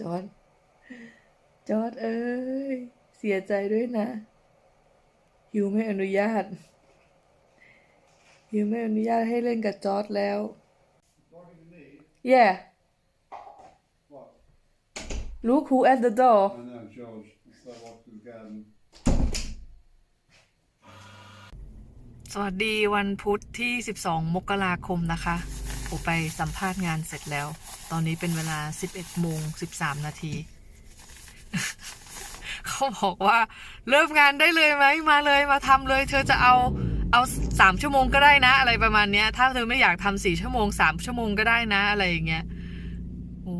จอร์ดจอร์ดเอ้ย เสียใจด้วยนะ ฮิวไม่อนุญาต ฮิวไม่อนุญาตให้เล่นกับจอร์ดแล้ว Talking to me? yeah What? look who at the door I know, George. It's like walk to the garden. สวัสดีวันพุธที่ 12 มกราคมนะคะ ผมไปสัมภาษณ์งานเสร็จแล้ว ตอนนี้เป็นเวลา 11โมง13 นาที เขาบอกว่า เริ่มงานได้เลยไหม มาเลยมาทำเลย เธอจะเอาเอาสามชั่วโมงก็ได้นะ อะไรประมาณเนี้ย ถ้าเธอไม่อยากทำสี่ชั่วโมงสามชั่วโมงก็ได้นะ อะไรอย่างเงี้ยโอ้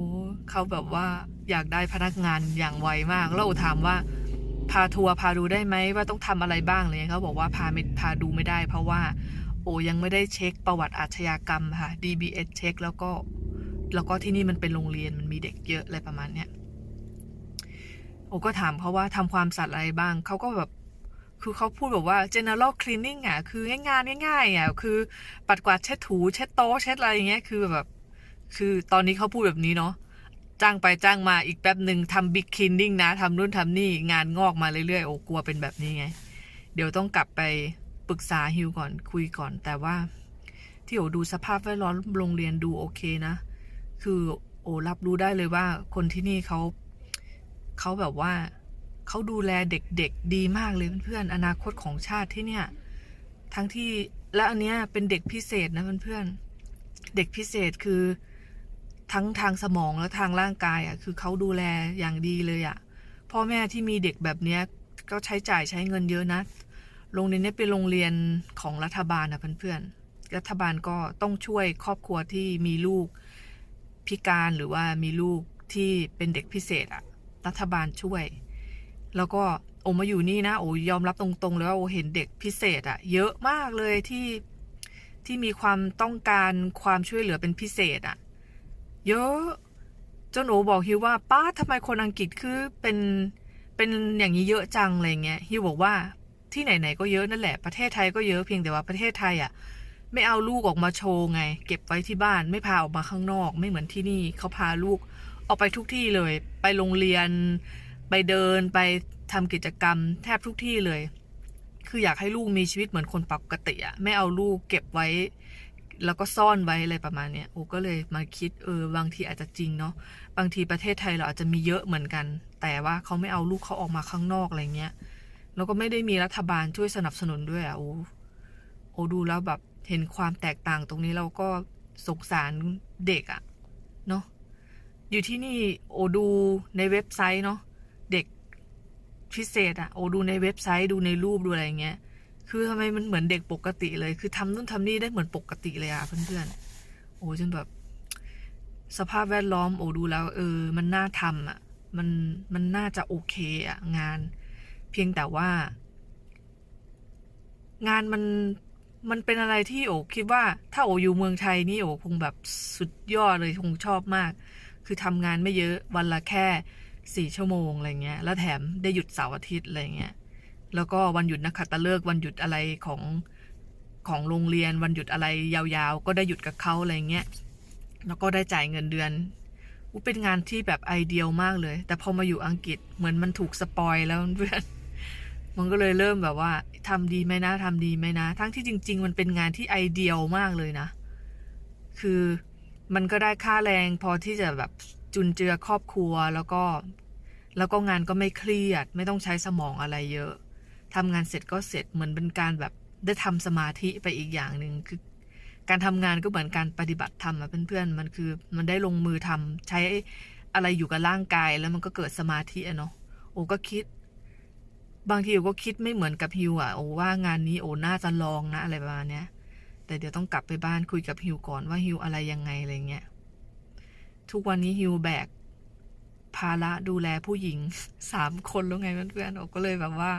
เขาแบบว่าอยากได้พนักงานอย่างไวมาก แล้วถามว่า พาทัวร์พาดูได้ไหมว่าต้องทำอะไรบ้างอะไรเลยเขาบอกว่าพาไม่พาดูไม่ได้ เพราะว่า โอ้ยังไม่ได้เช็คประวัติอาชญากรรมค่ะ DBS เช็คแล้วก็ แล้วก็ที่นี่มันเป็นโรงเรียนมันมีเด็กเยอะอะไรประมาณเนี้ยโอก็ถามเขาว่าทำความสะอาดอะไรบ้างเขาก็แบบคือเขาพูดแบบว่า general cleaning อะคือง่ายๆง่ายๆอะคือปัดกวาดเช็ดถูเช็ดโต๊ะเช็ดอะไรอย่างเงี้ยคือแบบ คือตอนนี้เขาพูดแบบนี้เนาะจ้างไปจ้างมาอีกแป๊บหนึ่งทำบิ๊กคลีนนิ่งนะทำนู่นทำนี่งานงอกมาเรื่อยๆโอ้กลัวเป็นแบบนี้ไง เดี๋ยวต้องกลับไปปรึกษาฮิวก่อนคุยก่อน แต่ว่าที่โอดูสภาพแวดล้อมโรงเรียนดูโอเคนะ คือโอรับรู้ได้เลยว่า คนที่นี่เขาเขาแบบว่าเขาดูแลเด็กๆ ดีมากเลยเพื่อนๆอนาคตของชาติที่เนี่ย ทั้งที่และอันเนี้ยเป็นเด็กพิเศษนะเพื่อนๆเด็กพิเศษคือทั้งทางสมองและทางร่างกายอะคือเขาดูแลอย่างดีเลยอะพ่อแม่ที่มีเด็กแบบเนี้ยก็ใช้จ่ายใช้เงินเยอะนะโรงเรียนเนี้เป็นโรงเรียนของรัฐบาลนะเพื่อนๆรัฐบาลก็ต้องช่วยครอบครัวที่มีลูก พิการหรือว่ามีลูกที่เป็นเด็กพิเศษอะรัฐบาลช่วย แล้วก็โอมาอยู่นี่นะโอยอมรับตรงๆเลยว่าโอเห็นเด็กพิเศษอะเยอะมากเลยที่ที่มีความต้องการความช่วยเหลือเป็นพิเศษอะเยอะจนโอบอกฮิวว่าป้าทำไมคนอังกฤษคือเป็นเป็นอย่างนี้เยอะจังอะไรเงี้ยฮิวบอกว่าที่ไหนๆก็เยอะนั่นแหละประเทศไทยก็เยอะเพียงแต่ว่าประเทศไทยอะ ไม่เอาลูกออกมาโชว์ไง เก็บไว้ที่บ้านไม่พาออกมาข้างนอก ไม่เหมือนที่นี่เขาพาลูกออกไปทุกที่เลย ไปโรงเรียน ไปเดินไปทำกิจกรรม แทบทุกที่เลย คืออยากให้ลูกมีชีวิตเหมือนคนปกติอะไม่เอาลูกเก็บไว้ แล้วก็ซ่อนไว้อะไรประมาณเนี้ยโอ้ก็เลยมาคิดเออบางทีอาจจะจริงเนาะบางทีประเทศไทยเราอาจจะมีเยอะเหมือนกัน แต่ว่าเขาไม่เอาลูกเขาออกมาข้างนอกอะไรเงี้ยแล้วก็ไม่ได้มีรัฐบาลช่วยสนับสนุนด้วยอะโอ้โอ้ดูแล้วแบบ เห็นความแตกต่างตรงนี้เราก็สงสารเด็กอะเนาะอยู่ที่นี่โอดูในเว็บไซต์เนาะเด็กพิเศษอะโอดูในเว็บไซต์ดูในรูปดูอะไรเงี้ย คือทำไมมันเหมือนเด็กปกติเลย คือทำนู่นทำนี่ได้เหมือนปกติเลยอะเพื่อนๆโอ้จนแบบ สภาพแวดล้อม โอ้ดูแล้ว เออ มันน่าทำอะมันมันน่าจะโอเคอะงาน เพียงแต่ว่า งานมัน มันเป็นอะไรที่โอคิดว่าถ้าโออยู่เมืองไทยนี่โอคงแบบสุดยอดเลยคงชอบมาก คือทำงานไม่เยอะวันละแค่สี่ชั่วโมงอะไรเงี้ย แล้วแถมได้หยุดเสาร์อาทิตย์อะไรเงี้ย แล้วก็วันหยุดนักขัตฤกษ์วันหยุดอะไรของของโรงเรียนวันหยุดอะไรยาวๆ ก็ได้หยุดกับเขาอะไรเงี้ย แล้วก็ได้จ่ายเงินเดือนอเป็นงานที่แบบไอเดียลมากเลย แต่พอมาอยู่อังกฤษเหมือนมันถูกสปอยแล้วเพื่อน มันก็เลยเริ่มแบบว่าทำดีไหมนะทำดีไหมนะ ทั้งที่จริง ๆ มันเป็นงานที่ไอเดียลมากเลยนะ คือมันก็ได้ค่าแรงพอที่จะแบบจุนเจือครอบครัวแล้วก็ แล้วก็งานก็ไม่เครียด ไม่ต้องใช้สมองอะไรเยอะทำงานเสร็จก็เสร็จเหมือนเป็นการแบบได้ทำสมาธิไปอีกอย่างหนึ่งคือ การทำงานก็เหมือนการปฏิบัติธรรมอะเพื่อนๆมันคือ มันได้ลงมือทำใช้อะไรอยู่กับร่างกายแล้วมันก็เกิดสมาธิอะเนาะโอ้ก็คิด บางทีโอก็คิดไม่เหมือนกับฮิวอะโอว่างานนี้โอน่าจะลองนะอะไรประมาณเนี้ย แต่เดี๋ยวต้องกลับไปบ้านคุยกับฮิวก่อนว่าฮิวอะไรยังไงอะไรเงี้ยทุกวันนี้ฮิวแบกภาระดูแลผู้หญิงสามคนแล้วไงเพื่อนๆโอก็เลยแบบว่า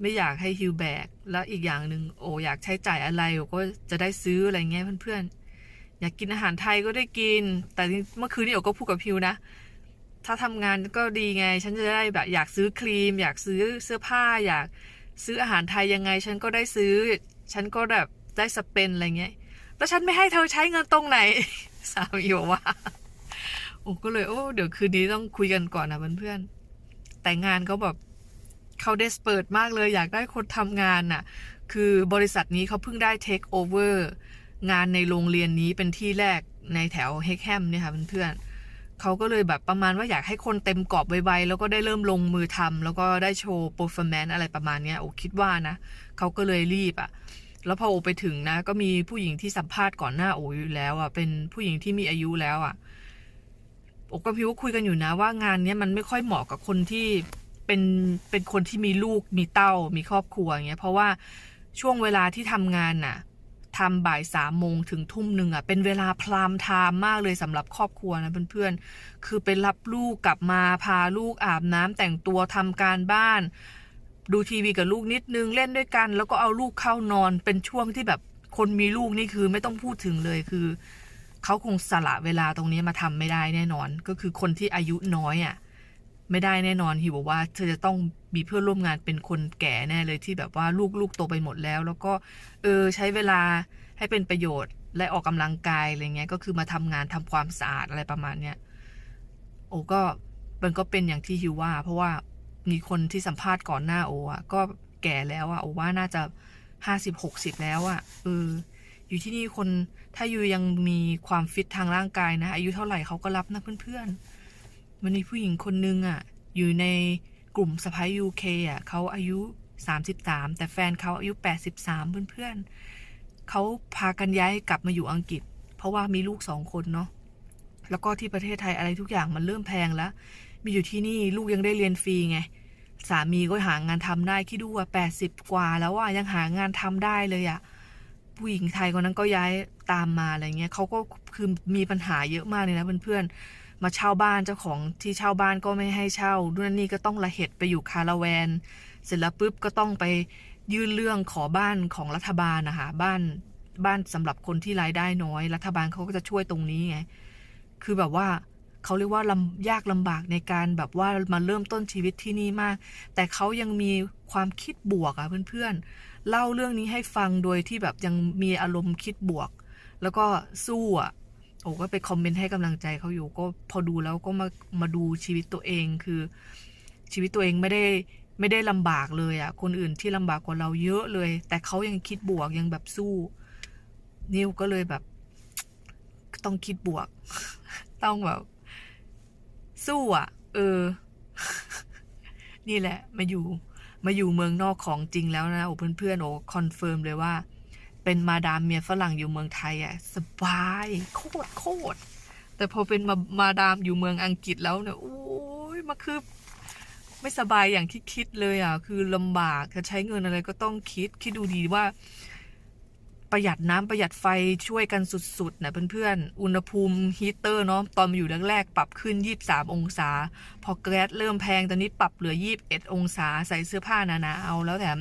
ไม่อยากให้ฮิวแบกแล้วอีกอย่างหนึ่งโออยากใช้จ่ายอะไรโอก็จะได้ซื้ออะไรเงี้ยเพื่อนๆอยากกินอาหารไทยก็ได้กิน แต่เมื่อคืนนี้โอก็พูดกับฮิวนะ ถ้าทำงานก็ดีไง ฉันจะได้แบบอยากซื้อครีม อยากซื้อเสื้อผ้า อยากซื้ออาหารไทยยังไง ฉันก็ได้ซื้อ ฉันก็แบบได้สเปนอะไรเงี้ยแล้วฉันไม่ให้เธอใช้เงินตรงไหน สามีบอกว่าโอ้ก็เลยโอ้เดี๋ยวคืนนี้ต้องคุยกันก่อนนะเพื่อนๆแต่งานเขาแบบเขาเดสเปิดมากเลย อยากได้คนทำงานน่ะ คือบริษัทนี้เขาเพิ่งได้เทคโอเวอร์งานในโรงเรียนนี้เป็นที่แรกในแถวเฮกแฮมเนี่ยค่ะเพื่อนๆ เขาก็เลยแบบประมาณว่าอยากให้คนเต็มกรอบไวๆแล้วก็ได้เริ่มลงมือทำแล้วก็ได้โชว์โปรแฟร์แมนอะไรประมาณเนี้ยโอ้คิดว่านะเขาก็เลยรีบอะแล้วพอโอไปถึงนะ ก็มีผู้หญิงที่สัมภาษณ์ก่อนหน้าโออยู่แล้วอะเป็นผู้หญิงที่มีอายุแล้วอะโอกับพี่ว่าคุยกันอยู่นะว่างานเนี้ยมันไม่ค่อยเหมาะกับคนที่เป็นเป็นคนที่มีลูกมีเต้ามีครอบครัวอย่างเงี้ยเพราะว่าช่วงเวลาที่ทำงานน่ะ ทำบ่ายสามโมงถึงทุ่มหนึ่งอะเป็นเวลาพรามไทม์มากเลยสำหรับครอบครัวนะเพื่อนๆ คือไปรับลูกกลับมาพาลูกอาบน้ำแต่งตัวทำการบ้าน ดูทีวีกับลูกนิดนึงเล่นด้วยกัน แล้วก็เอาลูกเข้านอนเป็นช่วงที่แบบคนมีลูกนี่คือไม่ต้องพูดถึงเลยคือเขาคงสละเวลาตรงนี้มาทำไม่ได้แน่นอน ก็คือคนที่อายุน้อยอะ ไม่ได้แน่นอนฮิวบอกว่าเธอจะต้องมีเพื่อนร่วมงานเป็นคนแก่แน่เลยที่แบบว่าลูกลูกโตไปหมดแล้ว แล้วก็เออใช้เวลาให้เป็นประโยชน์และออกกำลังกายอะไรเงี้ยก็คือมาทำงานทำความสะอาดอะไรประมาณเนี้ยโอ้ก็มันก็เป็นอย่างที่ฮิวว่า เพราะว่ามีคนที่สัมภาษณ์ก่อนหน้าโออะก็แก่แล้วอะโอว่าน่าจะห้าสิบหกสิบแล้วอะเอออยู่ที่นี่คนถ้าอยู่ยังมีความฟิตทางร่างกายนะ อายุเท่าไหร่เขาก็รับนะเพื่อนๆ มันมีผู้หญิงคนนึงอะ อยู่ในกลุ่มสไปยูเคอะเขาอายุสามสิบสามแต่แฟนเขาอายุแปดสิบสามเพื่อนๆเขาพากันย้ายกลับมาอยู่อังกฤษ เพราะว่ามีลูกสองคนเนาะแล้วก็ที่ประเทศไทยอะไรทุกอย่างมันเริ่มแพงแล้ว มีอยู่ที่นี่ลูกยังได้เรียนฟรีไง สามีก็หางานทำได้คิดดูว่าแปดสิบกว่าแล้วว่ายังหางานทำได้เลยอะ่ะผู้หญิงไทยคนนั้นก็ย้ายตามมาอะไรเงี้ยเขาก็คือมีปัญหาเยอะมากเลยนะเพื่อนๆ มาเช่าบ้านเจ้าของที่เช่าบ้านก็ไม่ให้เช่าด้วยนี่ก็ต้องละเหตุไปอยู่คาราแวน เสร็จแล้วปุ๊บก็ต้องไปยื่นเรื่องขอบ้านของรัฐบาลนะคะบ้านบ้านสำหรับคนที่รายได้น้อย รัฐบาลเขาก็จะช่วยตรงนี้ไงคือแบบว่าเขาเรียกว่าลำยากลำบากในการแบบว่ามาเริ่มต้นชีวิตที่นี่มาก แต่เขายังมีความคิดบวกอะเพื่อนๆเล่าเรื่องนี้ให้ฟังโดยที่แบบยังมีอารมณ์คิดบวก แล้วก็สู้อะ โอ้ก็ไปคอมเมนต์ให้กำลังใจเขาอยู่ก็พอดูแล้วก็มามาดูชีวิตตัวเองคือ ชีวิตตัวเองไม่ได้ไม่ได้ลำบากเลยอะคนอื่นที่ลำบากกว่าเราเยอะเลย แต่เขายังคิดบวกยังแบบสู้ นิวก็เลยแบบ ต้องคิดบวก ต้องแบบ สู้อะ เออ นี่แหละ มาอยู่ มาอยู่เมืองนอกของจริงแล้วนะโอ้เพื่อนๆโอ้คอนเฟิร์มเลยว่า เป็นมาดามเมียฝรั่งอยู่เมืองไทยอะสบายโคตรโคตรแต่พอเป็นมามาดามอยู่เมืองอังกฤษแล้วเนี่ยโอ้ยมาคือไม่สบายอย่างที่คิดเลยอะ คือลำบากจะใช้เงินอะไรก็ต้องคิด คิดดูดีว่า ประหยัดน้ำประหยัดไฟช่วยกันสุดๆนะเพื่อนๆ อุณหภูมิฮีเตอร์เนาะตอนมาอยู่แรกๆปรับขึ้น 23 องศา พอแก๊สเริ่มแพงตอนนี้ปรับเหลือ 21 องศา ใส่เสื้อผ้าหนาๆเอาแล้วแถม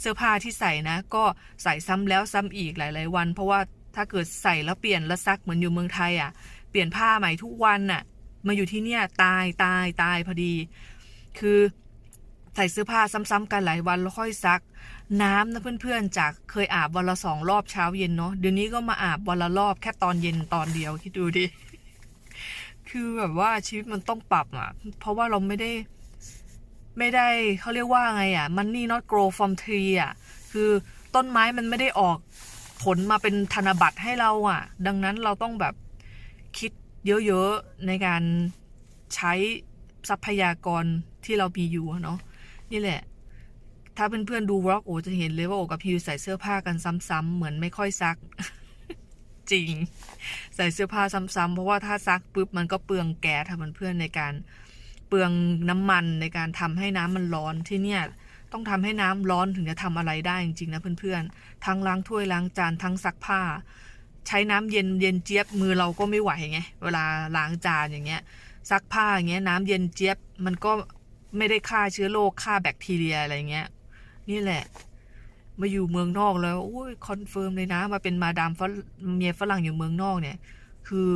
เสื้อผ้าที่ใส่นะ ก็ใส่ซ้ำแล้วซ้ำอีกหลาย ๆ วัน เพราะว่าถ้าเกิดใส่แล้วเปลี่ยนแล้วซักเหมือนอยู่เมืองไทยอะ เปลี่ยนผ้าใหม่ทุกวันน่ะ มาอยู่ที่เนี่ยตายตายตายพอดี คือใส่เสื้อผ้าซ้ำๆกันหลายวันแล้วค่อยซัก น้ำนะเพื่อนๆ จากเคยอาบวันละสองรอบเช้าเย็นเนาะเดี๋ยวนี้ก็มาอาบวันละรอบแค่ตอนเย็นตอนเดียวคิดดูดิคือแบบว่าชีวิตมันต้องปรับอะ เพราะว่าเราไม่ได้ ไม่ได้เขาเรียกว่าไงอะมันนี่ not grow from tree อะคือต้นไม้มันไม่ได้ออกผลมาเป็นธนบัตรให้เราอะ ดังนั้นเราต้องแบบคิดเยอะๆ ในการใช้ทรัพยากรที่เรามีอยู่เนาะนี่แหละ ถ้าเพื่อนๆดูวล็อกโอจะเห็นเลยว่าโอกับพิวใส่เสื้อผ้ากันซ้ำๆเหมือนไม่ค่อยซัก จริง ใส่เสื้อผ้าซ้ำๆเพราะว่าถ้าซักปุ๊บมันก็เปลืองแก๊สค่ะเพื่อนๆในการ เปลืองน้ำมันในการทำให้น้ำมันร้อนที่เนี่ยต้องทำให้น้ำร้อนถึงจะทำอะไรได้จริงๆนะเพื่อนๆ ทั้งล้างถ้วยล้างจานทั้งซักผ้า ใช้น้ำเย็นเย็นเจี๊ยบมือเราก็ไม่ไหวไงเวลาล้างจานอย่างเงี้ยซักผ้าอย่างเงี้ยน้ำเย็นเจี๊ยบมันก็ไม่ได้ฆ่าเชื้อโรคฆ่าแบคทีเรียอะไรเงี้ย นี่แหละ มาอยู่เมืองนอกแล้วโอ้ยคอนเฟิร์มเลยนะ มาเป็นมาดามฝรเมียฝรั่งอยู่เมืองนอกเนี่ย คือ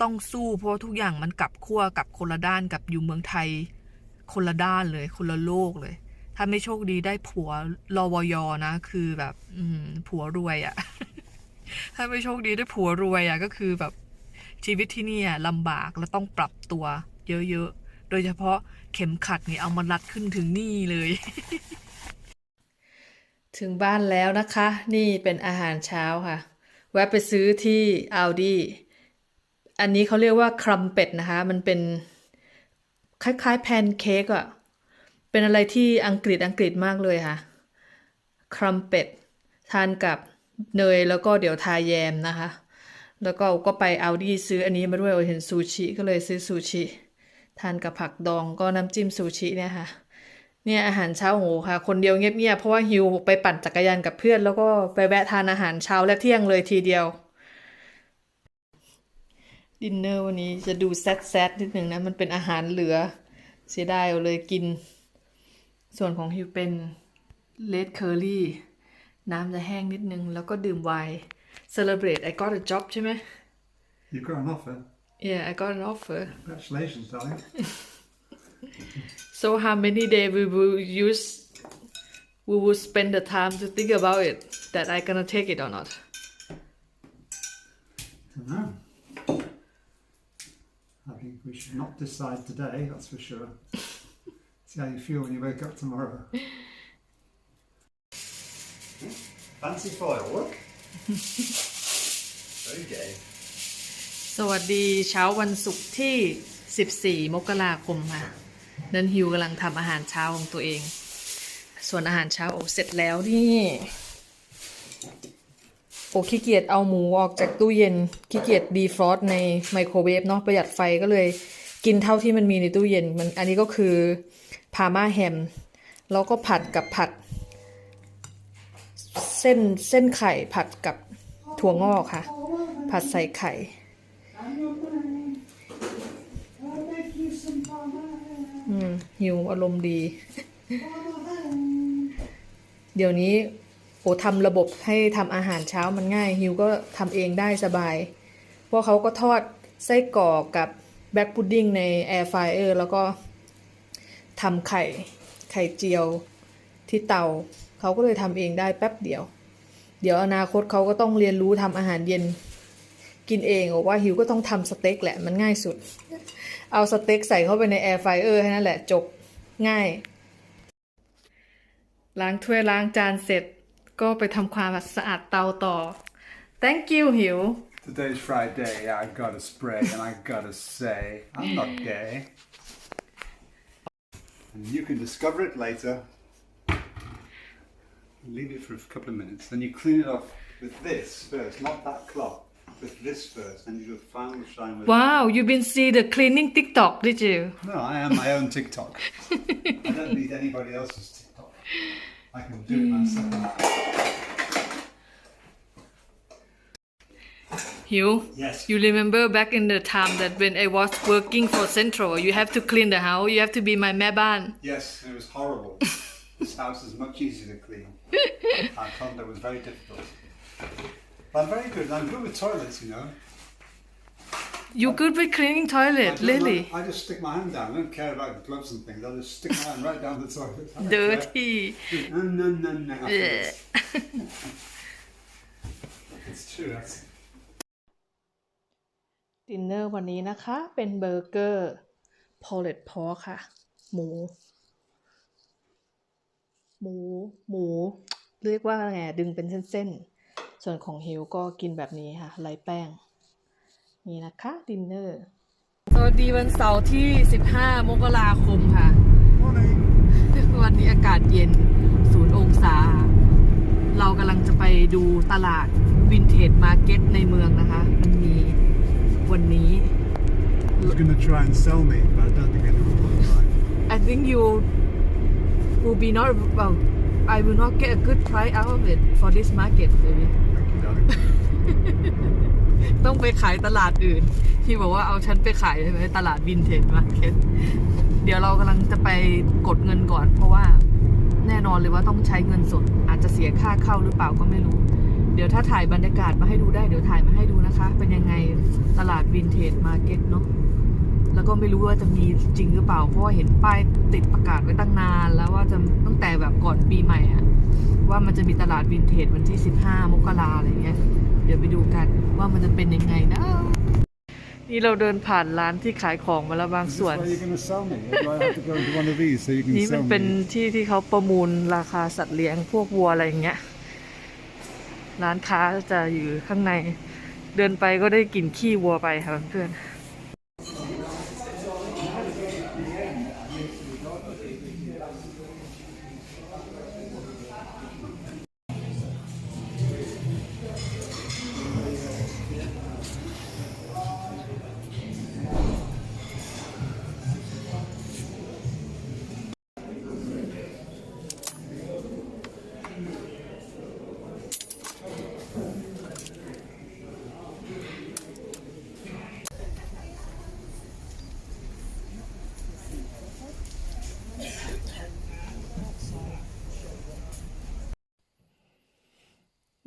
ต้องสู้เพราะทุกอย่างมันกลับขั้วกับคนละด้านกับอยู่เมืองไทย คนละด้านเลย คนละโลกเลย ถ้าไม่โชคดีได้ผัวรอวยอนะ คือแบบ อืม ผัวรวยอะ่ะ ถ้าไม่โชคดีได้ผัวรวยอะ่ะ ก็คือแบบชีวิตที่นี่ลำบากและต้องปรับตัว เยอะๆ โดยเฉพาะเข็มขัดนี่เอามารัดขึ้นถึงนี่เลย ถึงบ้านแล้วนะคะ นี่เป็นอาหารเช้าค่ะ แวะไปซื้อที่อัลดี อันนี้เขาเรียกว่าครัมเป็ดนะคะ มันเป็นคล้ายๆแพนเค้กอะเป็นอะไรที่อังกฤษอังกฤษมากเลยค่ะ ครัมเป็ดทานกับเนยแล้วก็เดี๋ยวทาแยมนะคะ แล้วก็ก็ไปเอาดีซื้ออันนี้มาด้วยเห็นซูชิก็เลยซื้อซูชิ ทานกับผักดองก็น้ำจิ้มซูชิเนี่ยค่ะเนี่ยอาหารเช้าโหค่ะ คนเดียวเงียบๆเพราะว่าฮิวไปปั่นจักรยานกับเพื่อน แล้วก็ไปแวะทานอาหารเช้าและเที่ยงเลยทีเดียว ดินเนอร์วันนี้จะดูแซดๆนิดหนึ่งนะ มันเป็นอาหารเหลือ เสียดายเอาเลยกิน ส่วนของฮิวเป็นเลดเคอรี่น้ำจะแห้งนิดนึง แล้วก็ดื่มไวน์ celebrate I got a job ใช่ไหม You've got an offer. yeah I got an offer Congratulations, darling. so how many days we will use we will spend the time to think about it that I gonna take it or not don't know. I think we should not decide today, that's for sure. See how you feel when you wake up tomorrow. Fancy foil, look. Very gay. สวัสดีเช้าวันศุกร์ที่ 14 มกราคมค่ะนันฮิวกำลังทำอาหารเช้าของตัวเอง ส่วนอาหารเช้าโอเสร็จแล้วนี่ โอขี้เกียจเอาหมูออกจากตู้เย็นขี้เกียจดีฟรอสในไมโครเวฟเนาะประหยัดไฟก็เลยกินเท่าที่มันมีในตู้เย็นมันอันนี้ก็คือพาม่าแฮม แล้วก็ผัดกับผัด เส้นเส้นไข่ผัดกับถั่วงอกค่ะ ผัดใส่ไข่ อืมหิวอารมณ์ดี เดี๋ยวนี้ โอ้ทำระบบให้ทำอาหารเช้ามันง่ายฮิวก็ทำเองได้สบาย เพราะเขาก็ทอดไส้กรอกกับแบ็กพุดดิ้งในแอร์ไฟเออร์แล้วก็ทำไข่ไข่เจียวที่เตา เขาก็เลยทำเองได้แป๊บเดียว เดี๋ยวอนาคตเขาก็ต้องเรียนรู้ทำอาหารเย็น กินเองบอกว่าฮิวก็ต้องทำสเต็กแหละมันง่ายสุด เอาสเต็กใส่เข้าไปในแอร์ไฟเออร์แค่นั้นแหละจบง่าย ล้างถ้วยล้างจานเสร็จ ก็ไปทำความสะอาดเตาต่อ thank you หิว Today's Friday, I gotta spray, and I gotta say, I'm not gay. And you can discover it later. Leave it for a couple of minutes, then you clean it off with this first, not that cloth, with this first, and you do a final shine with wow you been see the cleaning TikTok did you No, I am my own TikTok. I don't need anybody else's TikTok. I can do it myself. You, yes. you remember back in the time that when I was working for Central, you have to clean the house, you have to be my meban. Yes, it was horrible. this house is much easier to clean. Our condo was very difficult. But very good, I'm good with toilets, you know. You good with cleaning I toilet just- really I just stick my hand down. I don't care about gloves and things. I just stick my hand right down the toilet. I don't dirty care. No, no, no, no. afterwards. it's true. That's ดินเนอร์วันนี้นะคะ เป็นเบอร์เกอร์พอเลตพอค่ะ หมู หมู หมู เรียกว่าไงดึงเป็นเส้นๆ ส่วนของฮิวก็กินแบบนี้ค่ะไร้แป้ง นี่นะคะดินเนอร์สวัสดีวันเสาร์ที่ 15 มกราคมค่ะ morning. วันนี้อากาศเย็นศูนย์องศา เรากำลังจะไปดูตลาดวินเทจมาร์เก็ตในเมืองนะคะ มันมีวันนี้ He's going to try and sell me, but I don't think anyone will buy. I think you will be not well I will not get a good price out of it for this market baby Thank you, darling. ต้องไปขายตลาดอื่น ที่บอกว่าเอาฉันไปขายใช่ไหมตลาดวินเทจมาเก็ตเดี๋ยวเรากำลังจะไปกดเงินก่อน เพราะว่าแน่นอนเลยว่าต้องใช้เงินสด อาจจะเสียค่าเข้าหรือเปล่าก็ไม่รู้ เดี๋ยวถ้าถ่ายบรรยากาศมาให้ดูได้เดี๋ยวถ่ายมาให้ดูนะคะ เป็นยังไงตลาดวินเทจมาเก็ตเนาะแล้วก็ไม่รู้ว่าจะมีจริงหรือเปล่า เพราะว่าเห็นป้ายติดประกาศไว้ตั้งนาน แล้วว่าจะตั้งแต่แบบก่อนปีใหม่อะว่ามันจะมีตลาดวินเทจวันที่ 15 มกราอะไรเงี้ย เดี๋ยวไปดูกันว่ามันจะเป็นยังไงนะ นี่เราเดินผ่านร้านที่ขายของมาแล้วบาง Is this ส่วน where you're going to sell me? Or do I have to go into one of these so you can นี่มัน sell เป็น me? ที่ที่เขาประมูลราคาสัตว์เลี้ยงพวกวัวอะไรอย่างเงี้ย ร้านค้าจะอยู่ข้างใน เดินไปก็ได้กลิ่นขี้วัวไปค่ะเพื่อนๆ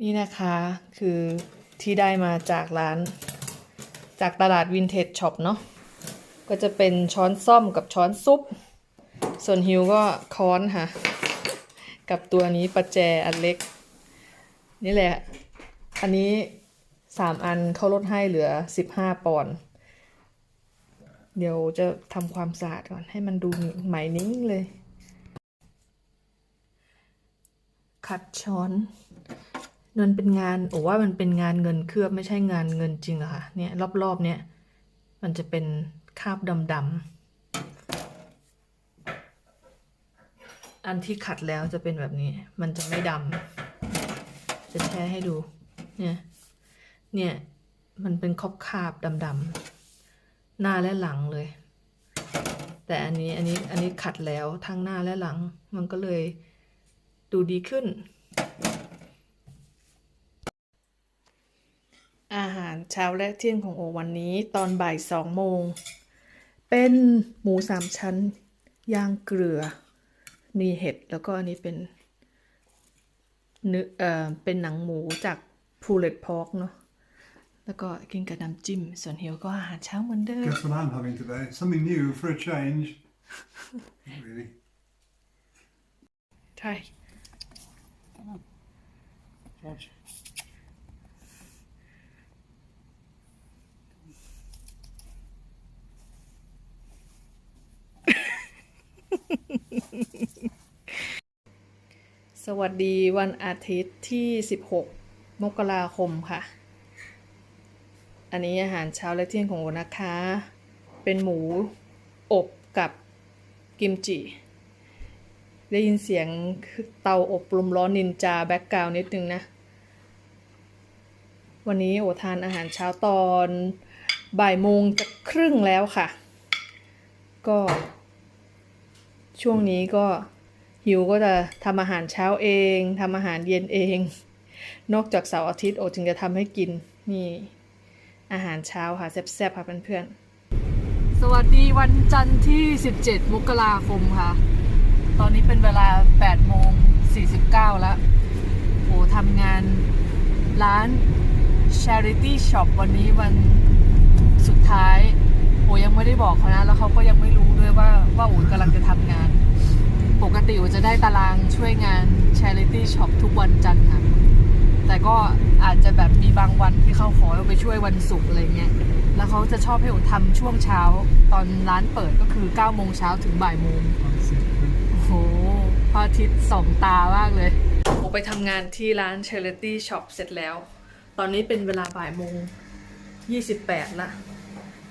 นี่นะคะคือที่ได้มาจากร้าน จากตลาดวินเทจช็อปเนาะก็จะเป็นช้อนซ่อมกับช้อนซุป ส่วนฮิวก็ค้อนค่ะ กับตัวนี้ประแจอันเล็ก นี่แหละ อันนี้สามอันเขาลดให้เหลือสิบห้าปอนด์เดี๋ยวจะทำความสะอาดก่อนให้มันดูใหม่นิ่งเลย ขัดช้อน มันเป็นงานโอ้ว่ามันเป็นงานเงินเคลือบไม่ใช่งานเงินจริงอะค่ะเนี่ยรอบๆเนี่ยมันจะเป็นคราบดำๆอันที่ขัดแล้วจะเป็นแบบนี้ มันจะไม่ดำจะแช่ให้ดูเนี่ยเนี่ยมันเป็นครอบคราบดำๆหน้าและหลังเลย แต่อันนี้อันนี้อันนี้ขัดแล้วทั้งหน้าและหลัง มันก็เลยดูดีขึ้น อาหาร เช้าและเที่ยงของโอวันนี้ตอนบ่ายสองโมง เป็นหมูสามชั้นย่างเกลือ มีเห็ดแล้วก็อันนี้เป็นเนื้อเอ่อเป็นหนังหมูจากพูเลตพอกเนาะแล้วก็กินกับน้ำจิ้ม ส่วนเฮียวก็อาหารเช้าเหมือนเดิม Guess what I'm having today? Something new for a change. Not really. ใช่ Watch. สวัสดีวันอาทิตย์ที่ 16 มกราคมค่ะ อันนี้อาหารเช้าและเที่ยงของโอนะคะ เป็นหมูอบกับกิมจิ ได้ยินเสียงเตาอบลมร้อนนินจาแบ็กกราวนิดนึงนะ วันนี้โอทานอาหารเช้าตอนบ่ายโมงจะครึ่งแล้วค่ะ ก็ช่วงนี้ก็ หิวก็จะทำอาหารเช้าเองทำอาหารเย็นเอง นอกจากเสาร์อาทิตย์โอจึงจะทำให้กินนี่อาหารเช้าค่ะแซ่บๆค่ะเพื่อนๆสวัสดีวันจันทร์ที่ 17 มกราคมค่ะ ตอนนี้เป็นเวลา8โมง49 แล้วโหทำงานร้าน Charity Shop วันนี้วันสุดท้าย โอยังไม่ได้บอกเขานะ แล้วเขาก็ยังไม่รู้ด้วยว่าว่าโอกำลังจะทำงาน ปกติจะได้ตารางช่วยงาน Charity Shop ทุกวันจันทร์ค่ะ แต่ก็อาจจะแบบมีบางวันที่เขาขอเราไปช่วยวันศุกร์อะไรเงี้ย แล้วเขาจะชอบให้โอทำช่วงเช้าตอนร้านเปิดก็คือ9โมงเช้าถึงบ่ายโมงโอ้โหพระอาทิตย์ส่องตามากเลย ผมไปทำงานที่ร้าน Charity Shop เสร็จแล้ว ตอนนี้เป็นเวลาบ่ายโมง28ละ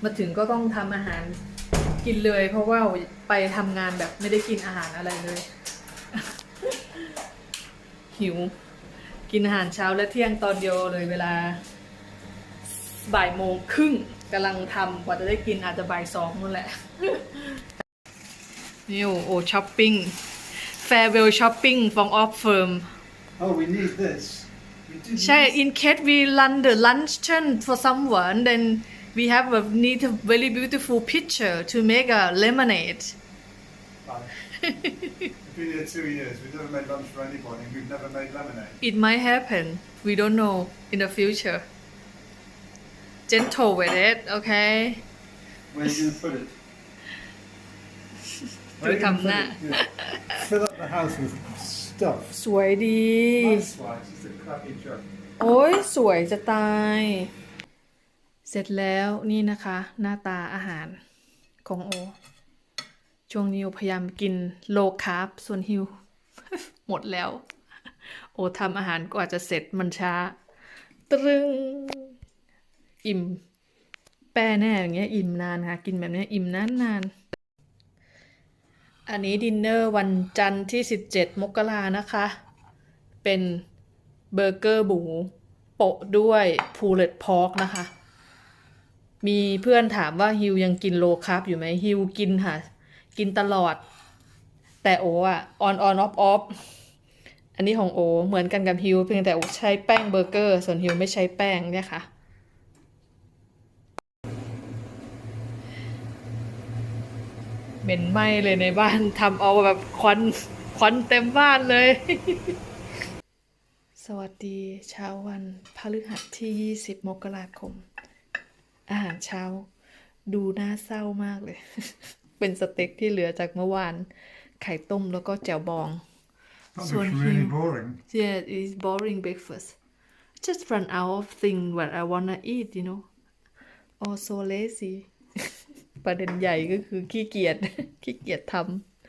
มาถึงก็ต้องทำอาหาร กินเลย เพราะว่าไปทำงานแบบไม่ได้กินอาหารอะไรเลย หิว กินอาหารเช้าและเที่ยงตอนเดียวเลยเวลาบ่ายโมงครึ่งกำลังทำกว่าจะได้กินอาจจะบ่ายสองนั่นแหละ นี่โอโอช้อปปิ้ง farewell shopping from off firm Oh, we need this. We do ใช่ in case we run the luncheon for someone then we have a need a very beautiful picture to make a lemonade Fine. We've been here two years. We've never made lunch for anybody. We've never made lemonade. it might happen we don't know in the future gentle with it okay Where are you going to put it? ดูทำหน้า Yeah. Fill up the house with stuff. สวยดี Nice slice. It's a crappy joke. โอ้ยสวยจะตาย เสร็จแล้วนี่นะคะหน้าตาอาหารของโอ ช่วงนี้โอพยายามกินโลคาร์บส่วนฮิว หมดแล้ว โอทำอาหารกว่าจะเสร็จมันช้า ตรึง อิ่ม แป้แน่อย่างเงี้ยอิ่มนานค่ะ กินแบบเนี้ยอิ่มนานนานอันนี้ดินเนอร์วันจันทร์ที่ 17 มกรานะคะ เป็นเบอร์เกอร์หมูโปะด้วยพูเลตพอกนะคะ มีเพื่อนถามว่าฮิวยังกินโลคาร์บอยู่ไหมฮิวกินค่ะ กินตลอด แต่โออะออนออนออฟออฟอันนี้ของโอ เหมือนกันกับฮิวเพียงแต่โอใช้แป้งเบอร์เกอร์ ส่วนฮิวไม่ใช้แป้งเนี่ยค่ะ เหม็นไหม้เลยในบ้านทำเอาแบบควันควันเต็มบ้านเลย สวัสดีเช้าวันพฤหัสที่ 20 มกราคม เช้า ดูน่าเศร้ามากเลย เป็นสเต็กที่เหลือจากเมื่อวาน ไข่ต้มแล้วก็แจ่วบอง That So looks really you- boring. Yeah it's boring breakfast just run out of things what I wanna eat you know also lazy ประเด็นใหญ่ก็คือขี้เกียจขี้เกียจท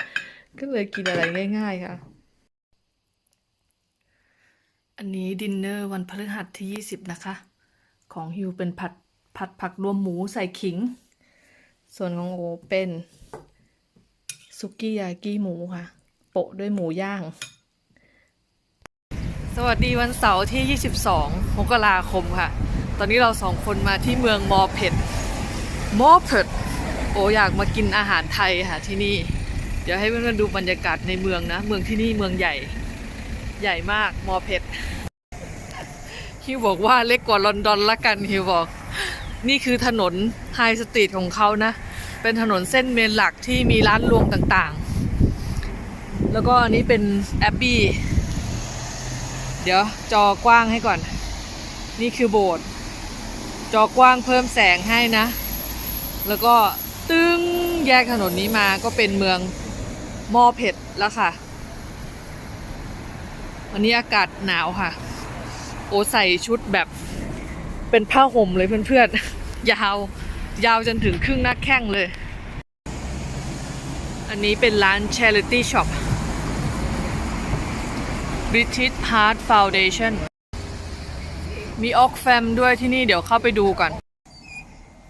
ำก็เลยกินอะไรง่าย ๆ ค่ะ อันนี้ดินเนอร์วันพฤหัสที่ 20 นะคะ ของฮิวเป็นผัด ผัดผักรวมหมูใส่ขิง ส่วนของโอเป็นซุกี้ยากิหมูค่ะ โปะด้วยหมูย่าง สวัสดีวันเสาร์ที่ 22มกราคมค่ะ ตอนนี้เราสองคนมาที่เมืองมอเพดมอเพดโออยากมากินอาหารไทยค่ะที่นี่ เดี๋ยวให้เพื่อนๆดูบรรยากาศในเมืองนะ เมืองที่นี่เมืองใหญ่ ใหญ่มากมอเพดฮิวบอกว่าเล็กกว่าลอนดอนละกันฮิวบอก นี่คือถนนไฮสตรีทของเขานะ เป็นถนนเส้นเมนหลักที่มีร้านรวงต่างๆ แล้วก็อันนี้เป็นแอบบี้ เดี๋ยวจอกว้างให้ก่อน นี่คือโบสถ์ จอกว้างเพิ่มแสงให้นะ แล้วก็ตึ้งแยกถนนนี้มาก็เป็นเมืองมอเผ็ดแล้วค่ะ วันนี้อากาศหนาวค่ะ โอใส่ชุดแบบ เป็นผ้าห่มเลยเพื่อนๆ ยาว ยาวจนถึงครึ่งหน้าแข้งเลย อันนี้เป็นร้าน Charity Shop British Heart Foundation มีออกแฟมด้วยที่นี่เดี๋ยวเข้าไปดูก่อน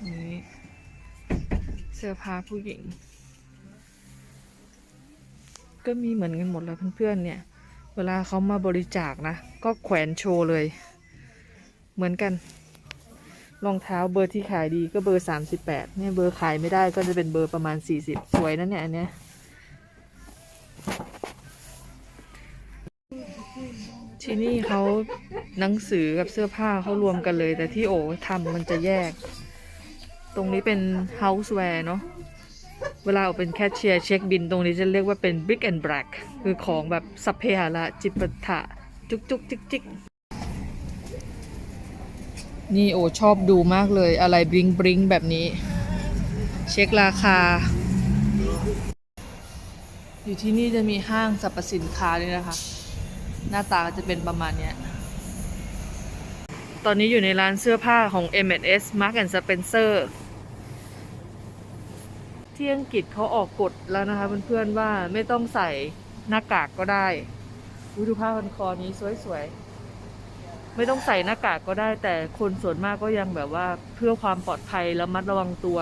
นี่เสื้อผ้าผู้หญิง ก็มีเหมือนกันหมดเลยเพื่อนๆเนี่ย เวลาเขามาบริจาคนะ ก็แขวนโชว์เลย เหมือนกัน รองเท้าเบอร์ที่ขายดีก็เบอร์38เนี่ยเบอร์ขายไม่ได้ก็จะเป็นเบอร์ประมาณ40สวยนะเนี่ยอันเนี้ยที่นี่เขาหนังสือกับเสื้อผ้าเขารวมกันเลย แต่ที่โอทำมันจะแยก ตรงนี้เป็น houseware เนาะเวลาโอาเป็นแคชเชียร์เช็คบินตรงนี้จะเรียกว่าเป็น big and black คือของแบบสัพเพหะละจิปถะจุกจุกจิกจิก นี่โอชอบดูมากเลยอะไรบริงบริงแบบนี้ เช็คราคา อยู่ที่นี่จะมีห้างสรรพสินค้าด้วยนะคะ หน้าตาก็จะเป็นประมาณนี้ตอนนี้อยู่ในร้านเสื้อผ้าของ M&S Mark and Spencer ที่อังกฤษเขาออกกฎแล้วนะคะเพื่อนๆว่าไม่ต้องใส่หน้ากากก็ได้ดูผ้าพันคอนี้สวยๆ ไม่ต้องใส่หน้ากากก็ได้ แต่คนส่วนมากก็ยังแบบว่าเพื่อความปลอดภัยแล้วมัดระวังตัว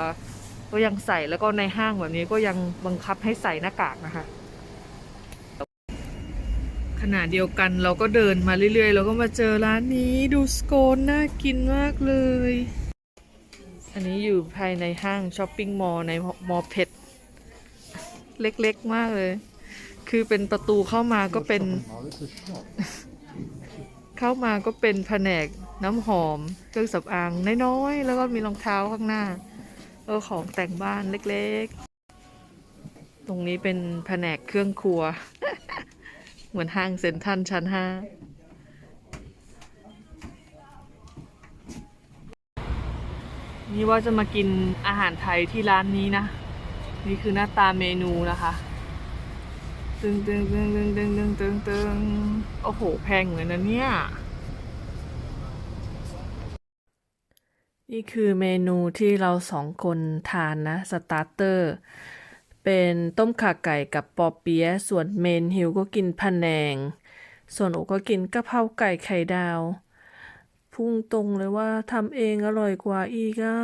ก็ยังใส่แล้วก็ในห้างแบบนี้ก็ยังบังคับให้ใส่หน้ากากนะคะขณะเดียวกันเราก็เดินมาเรื่อยๆ เราก็มาเจอร้านนี้ดูสโคนน่ากินมากเลย อันนี้อยู่ภายในห้างช้อปปิ้งมอลล์ในมอเพชรเล็กๆมากเลย คือเป็นประตูเข้ามาก็เป็น เข้ามาก็เป็นแผนกน้ำหอมเครื่องสำอางน้อยๆ แล้วก็มีรองเท้าข้างหน้าเออของแต่งบ้านเล็กๆ ตรงนี้เป็นแผนกเครื่องครัว เหมือนห้างเซ็นทรัลชั้นห้านี่ว่าจะมากินอาหารไทยที่ร้านนี้นะ นี่คือหน้าตาเมนูนะคะ ตึงตึงตึงตึงตึงตึงตึงตึงโอ้โห แพงเหมือนนะเนี่ย นี่คือเมนูที่เราสองคนทานนะ สตาร์เตอร์ เป็นต้มข่าไก่กับปอเปี๊ยะส่วนเมนฮิวก็กินพะแนง ส่วนโอก็กินกะเพราไก่ไข่ดาว พุ่งตรงเลยว่าทำเองอร่อยกว่าอีกอะ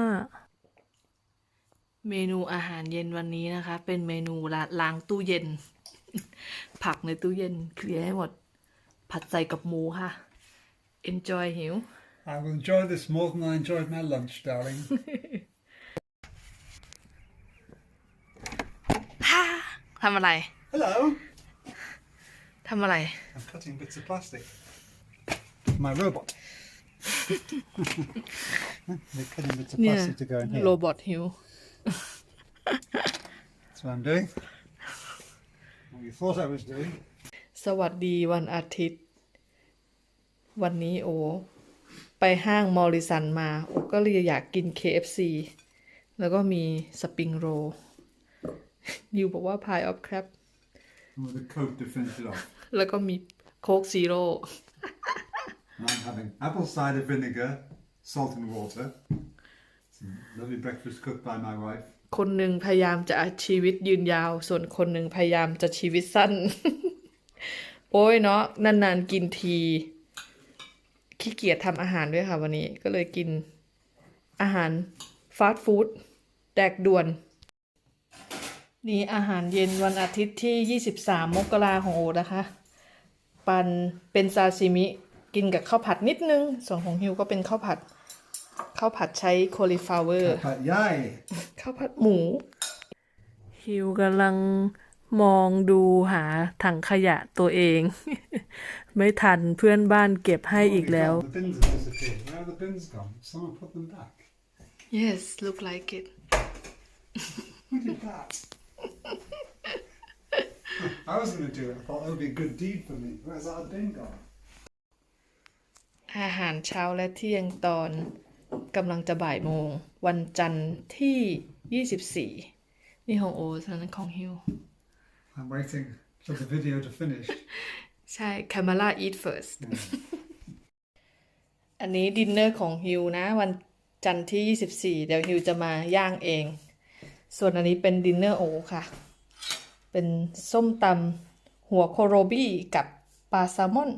เมนูอาหารเย็นวันนี้นะคะ เป็นเมนูล้างตู้เย็น ผักในตู้เย็นเคลียร์ให้หมด ผัดใส่กับหมูค่ะ enjoy หิว I will enjoy this more than I enjoyed my lunch, darling. ทำอะไร Hello. ทำอะไร I'm cutting bits of plastic. My robot. They're cutting bits of เนี่ย plastic to go in here. โรบอทหิว That's what I'm doing. What you thought I was doing. สวัสดีวันอาทิตย์ วันนี้โอ ไปห้างมอริสันมา โอก็เลยอยากกิน KFC แล้วก็มีสปริงโรลยูบอกว่าพายออฟครับ With a coat to finish it off. แล้วก็มีโค้กซีโร่ And I'm having apple cider vinegar, salt and water. Lovely breakfast cooked by my wife. คนหนึ่งพยายามจะชีวิตยืนยาว ส่วนคนหนึ่งพยายามจะชีวิตสั้น โอ้ยเนาะนานๆกินทีขี้เกียจทำอาหารด้วยค่ะวันนี้ก็เลยกินอาหารฟาสต์ฟู้ดแดกด่วน นี่อาหารเย็นวันอาทิตย์ที่ 23 มกราของโอนะคะ ปันเป็นซาซิมิกินกับข้าวผัดนิดนึง ส่วนของฮิวก็เป็นข้าวผัด ข้าวผัดใช้โคลิฟลาวเวอร์ But yay! ข้าวผัดหมู ฮิวกำลังมองดูหาถังขยะตัวเอง ไม่ทันเพื่อนบ้านเก็บให้อีกแล้ว The bins have disappeared. Where are the bins gone? Someone put them back. yes look like it Who did that? I was going to do it. I thought that would be a good deed for me. Where's that bin gone? อาหารเช้าและเที่ยงตอน กำลังจะบ่ายโมง วันจันทร์ที่ 24 นี่ของโอส่วนนั้นของฮิว I'm waiting for the video to finish. ใช่ Camera eat first อันนี้ดินเนอร์ของฮิวนะ วันจันทร์ที่ 24 เดี๋ยวฮิวจะมาย่างเอง ส่วนอันนี้เป็นดินเนอร์โอค่ะ เป็นส้มตำหัวโคโรบี้กับปลาแซลมอน